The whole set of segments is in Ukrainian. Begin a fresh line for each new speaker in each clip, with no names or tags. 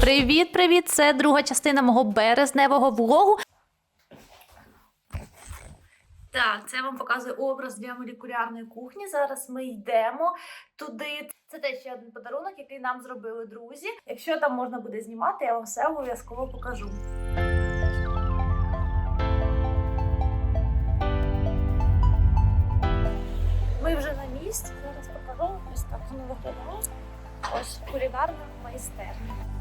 Привіт, привіт! Це друга частина мого березневого влогу. Так, це вам показує образ біомолекулярної кухні. Зараз ми йдемо туди. Це теж ще один подарунок, який нам зробили друзі. Якщо там можна буде знімати, я вам все обов'язково покажу. Ми вже на місці. Зараз покажу. Ось так воно виглядає. Ось кулінарна майстерня.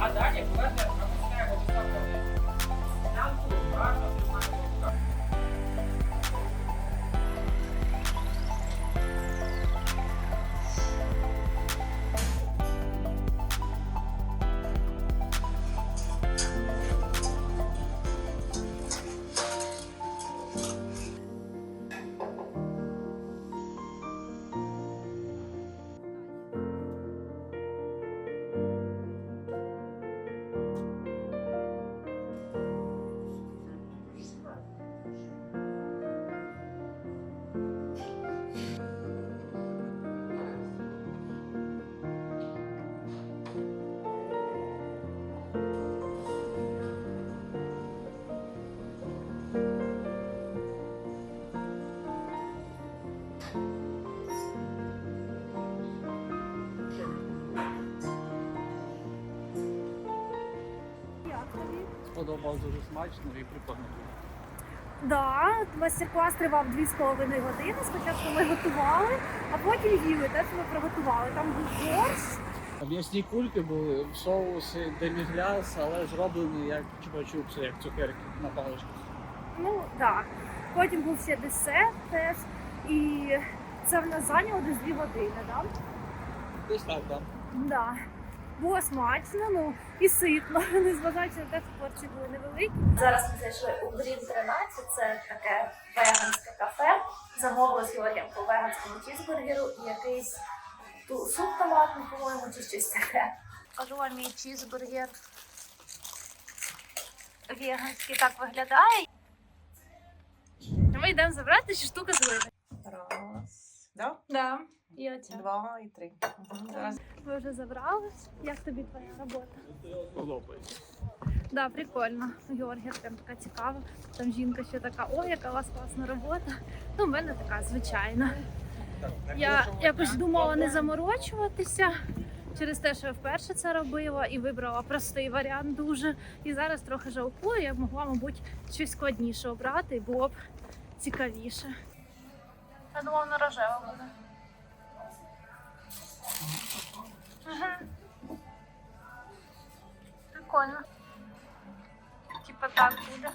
А далі буде Сподобалось дуже смачно і прикольно.
Да, майстер-клас тривав 2,5 години. Спочатку ми готували, а потім їли те, що ми приготували. Там був борщ.
М'ясні кульки були в соусі демігляс, але зроблені як чупа-чупси, як цукерки на паличках.
Ну так. Потім був ще десерт теж. І це в нас зайняло десь 2 години, да?
Десь так, так.
Да. Було смачно, ну і ситно, незважаючи на те, що порції були невеликі. Зараз ми зайшли у Green 13, це таке веганське кафе. Замовили з Георгієм по веганському чізбургеру і якийсь ту, суп томатний, по-моєму, чи щось таке. Кажу вам мій чізбургер. Веганський так виглядає. Ми йдемо забрати ще штука з.
Раз, да?
Да. І оця.
два і три. Зараз
Ви вже забрали? Як тобі твоя робота?
Подобається.
Да, прикольно. Георгія прям така цікава. Там жінка ще така, ой, яка у вас класна робота. Ну, в мене така звичайна. Я якось думала не заморочуватися через те, що я вперше це робила і вибрала простий варіант дуже. І зараз трохи жалкую, я б могла, мабуть, щось складніше обрати і було б цікавіше. Я думала, на рожева буде. Ага. Прикольно. Типа так буде.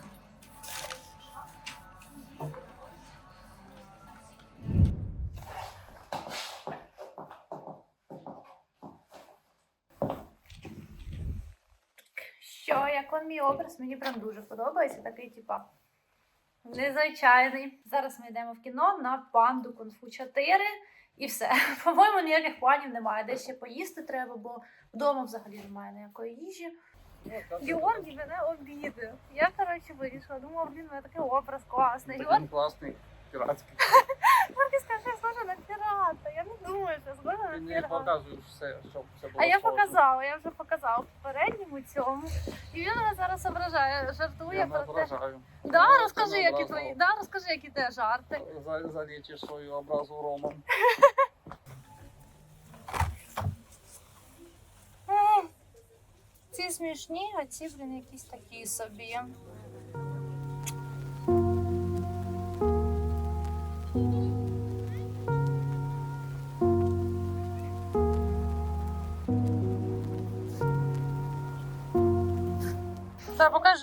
Що, як вам мій образ? Мені прям дуже подобається. Такий, типа, незвичайний. Зараз ми йдемо в кіно на панду Кунг-фу 4 і все. По-моєму, ніяких планів немає. Де ще поїсти треба, бо вдома взагалі немає ніякої їжі. Георгій мене обідив. Я, коротше, вирішила. Думала, блін, мене такий образ класний.
Він класний піратський.
Що я схожа на пірата. Я не думаю, що я схожа
Ти
на
не
пірата.
показуєш все, щоб це було
А я
схоже.
показала, я вже показала в попередньому цьому. І він мене зараз ображає, жартує
Я не
про те.
ображаю.
Да,
Я
розкажи,
не
які твої, да, розкажи, які те жарти.
За- Залічиш свою образу ромом.
М, Ці смішні, а ці, блін, якісь такі собі.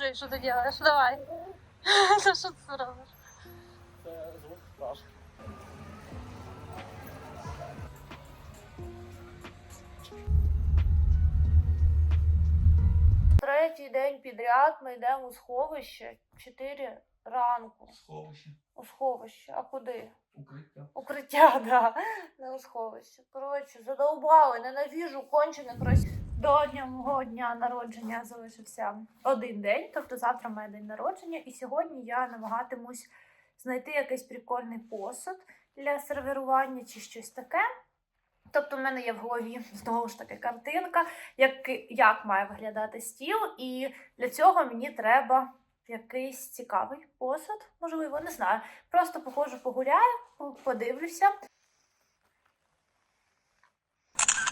Покажи, що ти робиш, давай. Це що ти робиш?
Це звук пташки.
Третій день підряд ми йдемо у сховище. Чотири ранку?
Сховище,
У сховище. А куди?
укриття.
Укриття, да. Не у сховище. Коротше, задовбали, ненавіжу кончених росіян. До дня мого дня народження залишився один день, тобто завтра моє день народження, і сьогодні я намагатимусь знайти якийсь прикольний посуд для сервірування чи щось таке. Тобто, в мене є в голові знову ж таки картинка, як, як має виглядати стіл, і для цього мені треба якийсь цікавий посуд, можливо, не знаю. Просто походжу, погуляю, подивлюся.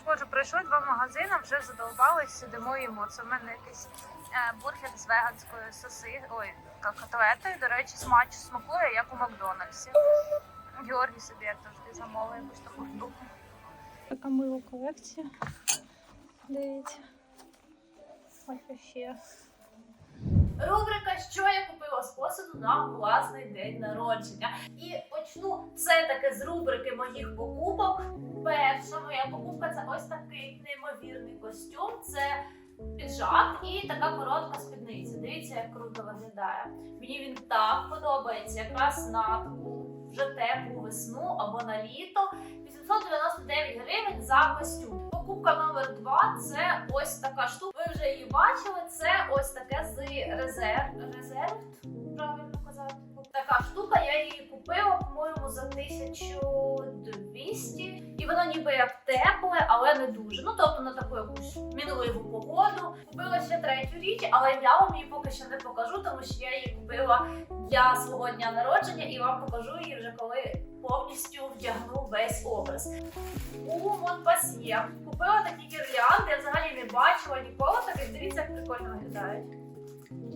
Боже, пройшли два магазини, вже задовбались, сидимо їмо. Це в мене якийсь е, бургер з веганською соси, ой, котлетою. До речі, смачно смакує, як у Макдональдсі. Георгій собі як завжди замовив якусь таку штуку. Така мила колекція. Дивіться. Ось ще. Рубрика Що я купила з посуду на власний день народження. І почну це таки з рубрики моїх покупок. Перша моя покупка це ось такий неймовірний костюм. Це піджак і така коротка спідниця. Дивіться, як круто виглядає. Мені він так подобається, якраз на таку вже теплу весну або на літо. 899 гривень за костюм. Покупка номер два це ось така штука. Ви вже її бачили. Це ось таке з резерв. Резерв, правильно казати. Така штука, я її купила, по-моєму, за 1200. І воно ніби як тепле, але не дуже. Ну тобто на таку якусь мінливу погоду. Купила ще третю річ, але я вам її поки що не покажу, тому що я її купила для свого дня народження і вам покажу її вже коли повністю вдягну весь образ. У Монпасьє купила такі гірлянди, я взагалі не бачила ніколи таких. Дивіться, як прикольно виглядають.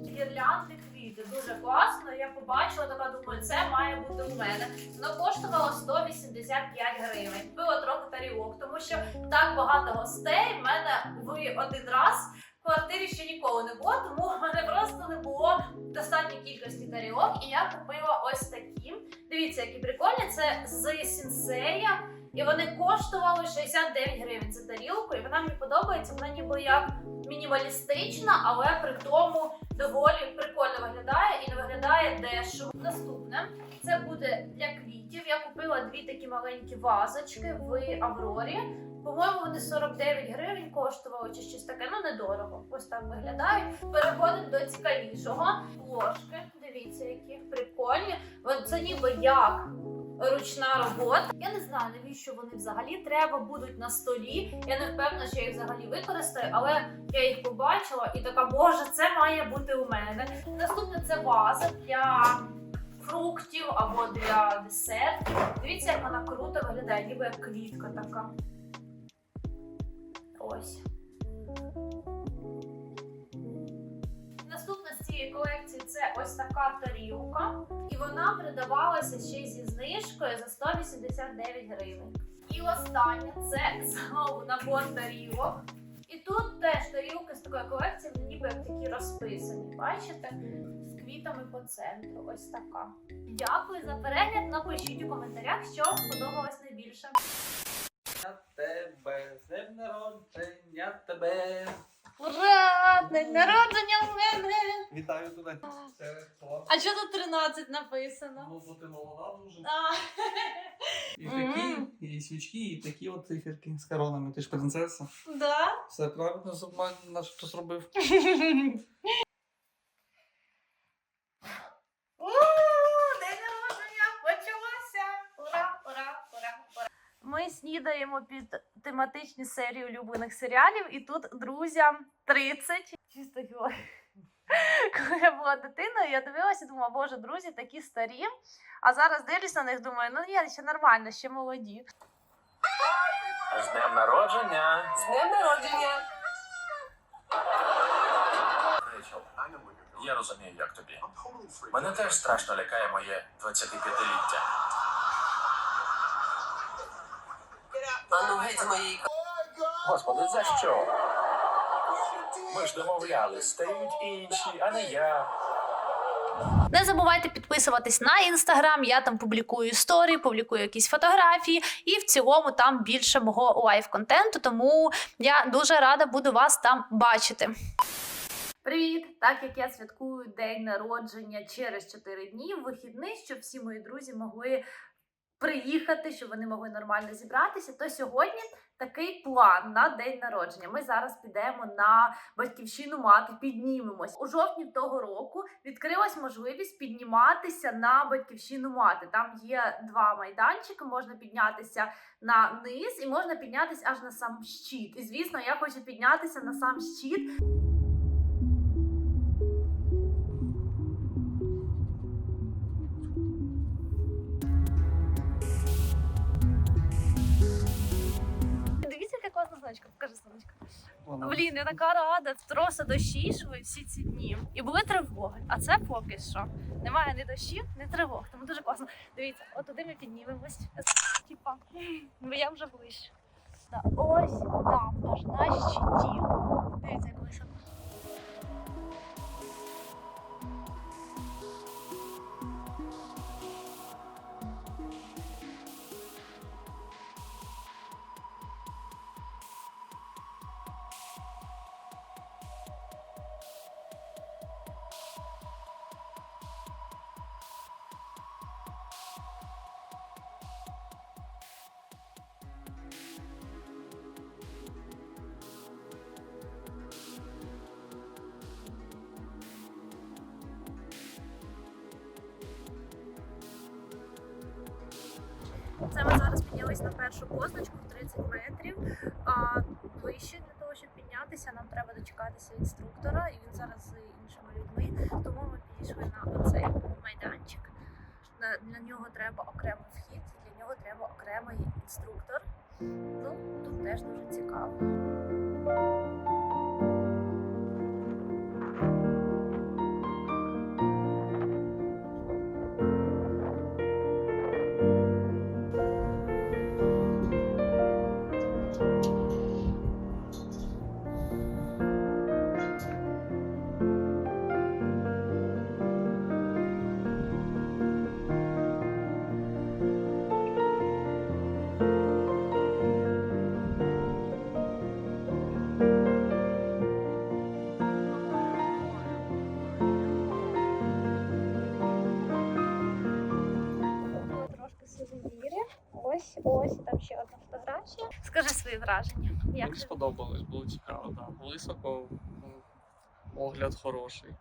Гірлянди квіти, дуже класно. Я побачила, така думаю, це має бути у мене. Воно коштувало 185 гривень. Купила трохи тарілок, тому що так багато гостей в мене в один раз в квартирі ще ніколи не було, тому в мене просто не було достатньої кількості тарілок. І я купила ось такі. Дивіться, які прикольні. Це з сінсея. І вони коштували 69 гривень за тарілку. І вона мені подобається. Вона ніби як мінімалістична, але при тому доволі прикольно виглядає і не виглядає дешево. Наступне це буде для квітів. Я купила дві такі маленькі вазочки в Аврорі. По-моєму, вони 49 гривень коштували чи щось таке. Ну недорого. Ось так виглядають. Переходимо до цікавішого. Ложки. Дивіться, які прикольні. Це ніби як ручна робота. Я не знаю, навіщо вони взагалі треба будуть на столі. Я не впевнена, що я їх взагалі використаю, але я їх побачила і така, боже, це має бути у мене. Наступне це ваза для фруктів або для десертів. Дивіться, як вона круто виглядає, ніби як квітка така. Ось. Цієї колекції це ось така тарілка. І вона продавалася ще зі знижкою за 189 гривень. І останнє це знову набор тарілок. І тут теж тарілки з такої колекції, ніби як такі розписані. Бачите? З квітами по центру. Ось така. Дякую за перегляд. Напишіть у коментарях, що вам сподобалось найбільше.
Тебе, з днем народження тебе.
Ура! День народження в мене!
Вітаю тебе. Це?
А що тут 13 написано?
Ну, бо ти молода дуже.
А,
І такі, і свічки, і такі от циферки з коронами. Ти ж принцеса.
да?
Все правильно зробив, наш хто зробив.
У, День народження почалося! Ура, ура, ура, ура! Ми снідаємо під тематичні серії улюблених серіалів, і тут друзям 30. Чисто геой. Коли я була дитиною, я дивилася і думала, боже, друзі такі старі. А зараз дивлюсь на них, думаю, ну ні, ще нормально, ще молоді.
З днем народження!
З днем народження!
Я розумію, як тобі. Мене теж страшно лякає моє 25-ліття.
Ану геть з моєї
Господи, за що? Ми ж домовлялись, стають інші, а не я.
Не забувайте підписуватись на інстаграм. Я там публікую історії, публікую якісь фотографії, і в цілому там більше мого лайв контенту. Тому я дуже рада буду вас там бачити. Привіт! Так як я святкую день народження через 4 дні, в вихідний, щоб всі мої друзі могли приїхати, щоб вони могли нормально зібратися, то сьогодні такий план на день народження. Ми зараз підемо на батьківщину мати, піднімемось. У жовтні того року відкрилась можливість підніматися на батьківщину мати. Там є два майданчики, можна піднятися на низ і можна піднятися аж на сам щит. І звісно, я хочу піднятися на сам щит. Блін, я така рада. Просто дощі йшли всі ці дні. І були тривоги. А це поки що. Немає ні дощів, ні тривог. Тому дуже класно. Дивіться, от туди ми піднімемось. Типа, бо я вже ближче. Да, ось там, аж на щиті. Дивіться, як високо. Піднялись на першу позначку в 30 метрів. А вище для того, щоб піднятися, нам треба дочекатися інструктора, і він зараз з іншими людьми. Тому ми підійшли на оцей майданчик. Для нього треба окремий вхід, для нього треба окремий інструктор. Ну, тут теж дуже цікаво. Скажи свої враження. Як
Мені сподобалось, було цікаво, да. Високо, ну, огляд хороший.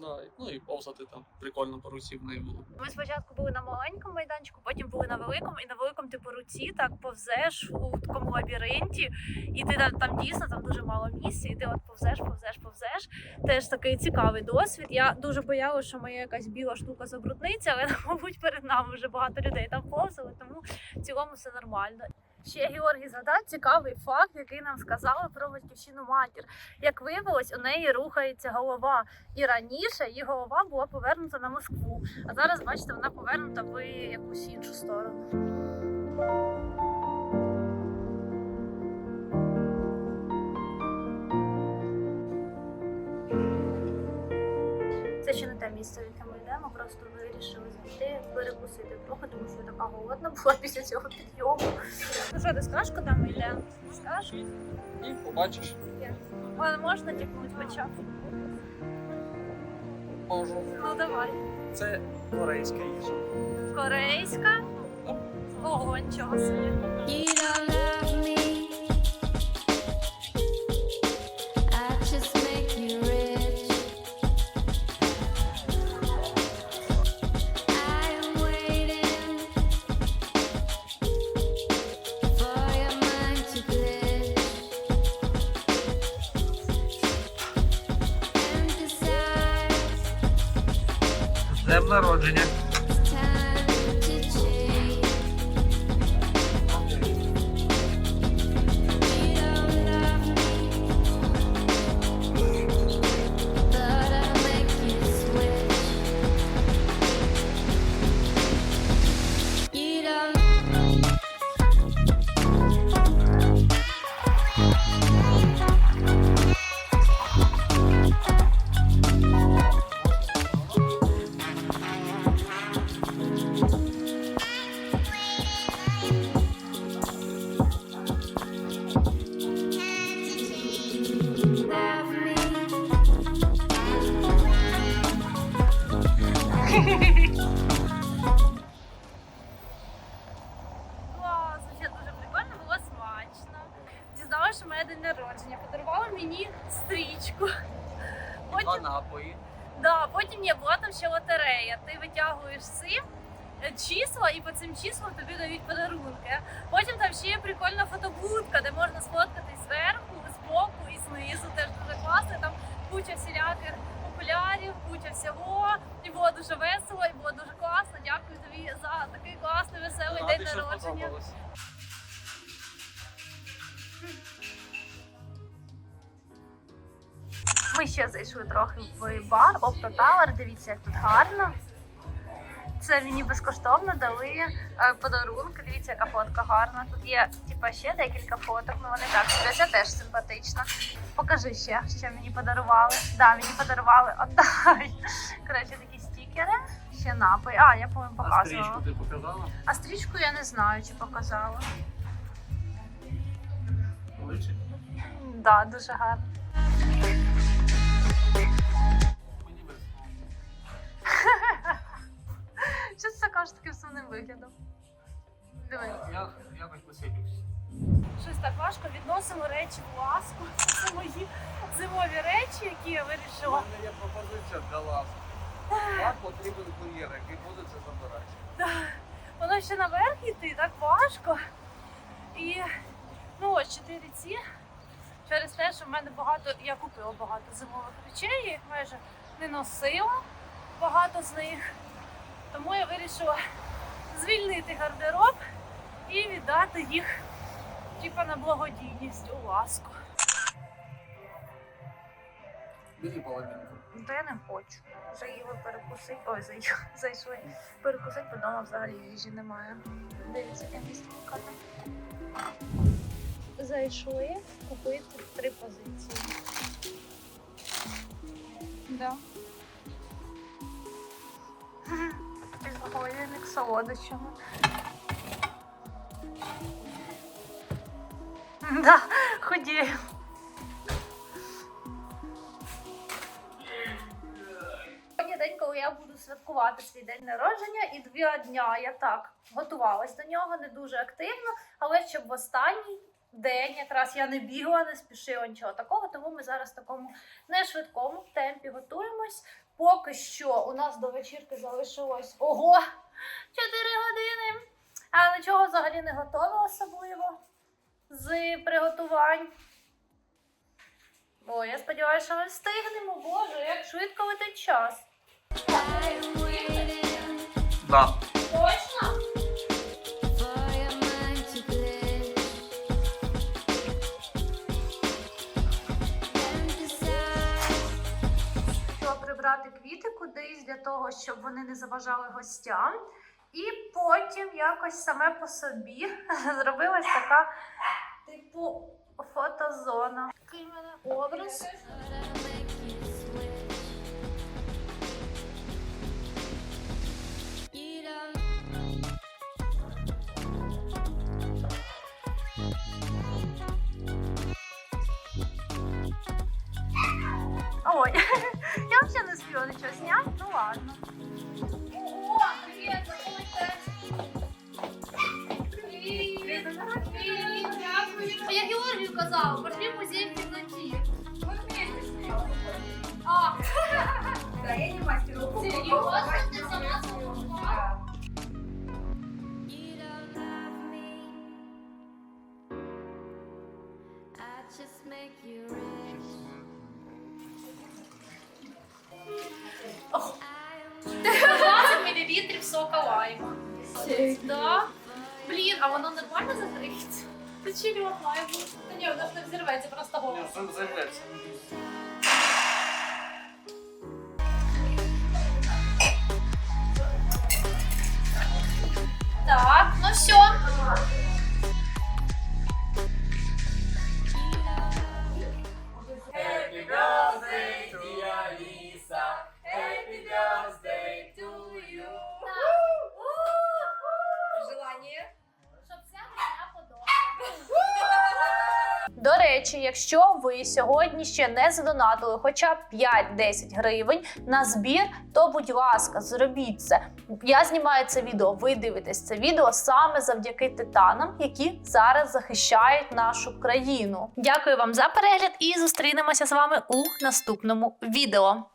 Да, ну і повзати там прикольно по руці в неї було.
Ми спочатку були на маленькому майданчику, потім були на великому, і на великому ти по руці так повзеш у такому лабіринті, і ти там, там дійсно там дуже мало місця, і ти от повзеш, повзеш, повзеш. Теж такий цікавий досвід. Я дуже боялася, що моя якась біла штука забрудниться, але мабуть перед нами вже багато людей там повзали, тому в цілому все нормально. Ще Георгій згадав цікавий факт, який нам сказали про батьківщину матір. Як виявилось, у неї рухається голова. І раніше її голова була повернута на Москву. А зараз, бачите, вона повернута в якусь іншу сторону. Це ще не те місце, просто вирішили зайти, перекусити трохи, тому що я така голодна була після цього підйому. Ну що, ти скажеш, куди ми йдемо? Скажеш?
І побачиш,
Але можна тікнути хоча
можу.
Ну давай.
Це корейська їжа.
Корейська. Ого, нічого собі.
Народження.
мені стрічку. Потім... Два напої. Да, потім є була там ще
лотерея. Ти витягуєш сим, е, числа, і по цим числам тобі дають подарунки. Потім там ще є прикольна фотобудка, де можна сфоткатись зверху, збоку і знизу. Теж дуже класно. Там куча всіляких окулярів, куча всього. І було дуже весело, і було дуже класно. Дякую тобі за такий класний, веселий
а,
день народження. Ми ще зайшли трохи в бар Opto Tower. Дивіться, як тут гарно. Це мені безкоштовно дали е, подарунки. Дивіться, яка фотка гарна. Тут є типа ще декілька фоток, ну вони так. Ця теж симпатична. Покажи ще, що мені подарували. Да, мені подарували. Отдай. Коротше, такі стікери, ще напої. А, я по-моєму
А
показувала.
стрічку ти показала?
А стрічку я не знаю, чи показала.
Личить?
Да, дуже гарно. Що це кажеш таким сумним виглядом? Диви.
Я якось посидюсь.
Щось так важко відносимо речі в ласку. Це мої зимові речі, які я
У
вирішила.
мене є пропозиція для вас. Вам потрібен кур'єр, який буде це забирати.
Воно ще наверх йти, так важко. І ну ось чотири ці. Через те, що в мене багато, я купила багато зимових речей, я їх майже не носила багато з них. Тому я вирішила звільнити гардероб і віддати їх типа на благодійність у ласку.
Бери половинку.
Та я не хочу. Заїли перекусити. Ой, заїли, зайшли. Перекусити, бо вдома взагалі їжі немає. Дивіться, яке місце покажу. Зайшли купити три позиції. Да. Підготовлений к солодощами. Да, худію. Сьогодні день, коли я буду святкувати свій день народження, і два дня я так готувалась до нього не дуже активно, але щоб в останній день якраз я не бігла, не спішила нічого такого, тому ми зараз в такому не швидкому темпі готуємось. Поки що у нас до вечірки залишилось ого 4 години. А нічого взагалі не готова особливо з приготувань. О, я сподіваюся, що ми встигнемо. Боже, як швидко летить час.
Да.
Кудись для того, щоб вони не заважали гостям. І потім якось саме по собі зробилась така, типу, фотозона. Такий мене образ. Ой, я взагалі не спіла нічого зняти, ну ладно. Ого, привет, дякую. А я Георгию казала, пошли в музей в темноте. Мы вместе. А.
Да?
Блін, а воно нормально закриється? Це чиліот лайму. Та ні, воно ж не взірветься, просто голос.
Ні, займеться.
Так, ну все. Речі, якщо ви сьогодні ще не задонатили хоча б 5-10 гривень на збір, то будь ласка, зробіть це. Я знімаю це відео, ви дивитесь це відео саме завдяки титанам, які зараз захищають нашу країну. Дякую вам за перегляд і зустрінемося з вами у наступному відео.